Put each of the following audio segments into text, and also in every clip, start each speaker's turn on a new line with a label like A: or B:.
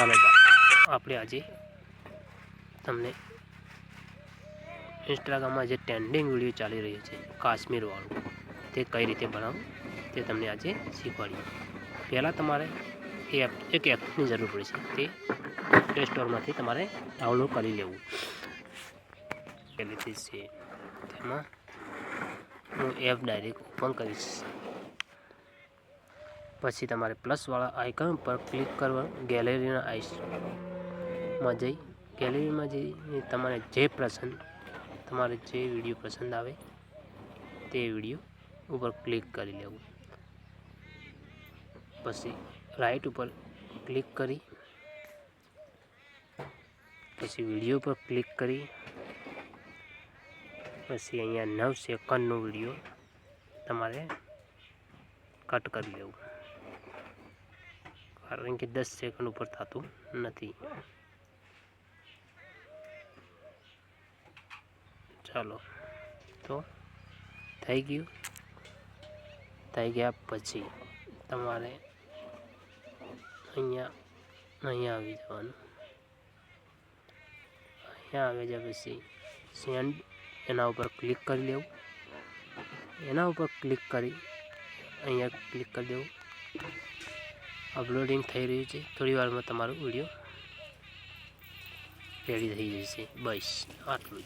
A: ચાલો આપણે આજે તમને ઇન્સ્ટાગ્રામમાં જે ટ્રેન્ડિંગ વીડિયો ચાલી રહ્યો છે, કાશ્મીરવાળું, તે કઈ રીતે બનાવવું તે તમને આજે શીખવાડીએ. પહેલાં તમારે એ એપ એક એપની જરૂર પડશે તે પ્લે સ્ટોરમાંથી તમારે ડાઉનલોડ કરી લેવું. પહેલેથી છે. તેમાં હું એપ ડાયરેક્ટ ઓપન કરીશ. પછી તમારે પ્લસવાળા આઇકન પર ક્લિક કરવા ગેલેરીના આઈસમાં જઈ. ગેલેરીમાં જઈને તમારે જે પસંદ તમારે જે વીડિયો પસંદ આવે તે વીડિયો ઉપર ક્લિક કરી લેવું. પછી રાઈટ ઉપર ક્લિક કરી, પછી વીડિયો પર ક્લિક કરી, પછી અહીંયા નવ સેકન્ડનો વીડિયો તમારે કટ કરી લેવું. કારણ કે દસ સેકન્ડ ઉપર થતું નથી ચાલો તો થઈ ગયું થઈ ગયા પછી તમારે અહીંયા અહીંયા આવી જવાનું અહીંયા આવી જાય પછી સેન્ડ એના ઉપર ક્લિક કરી લેવું એના ઉપર ક્લિક કરી અહીંયા ક્લિક કરી દેવું અપલોડિંગ થઈ રહ્યું છે. થોડી વારમાં તમારો વીડિયો રેડી થઈ જશે. બસ, આટલું જ.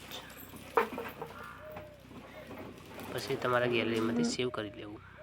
A: પછી તમારા ગેલેરીમાંથી સેવ કરી લેવું.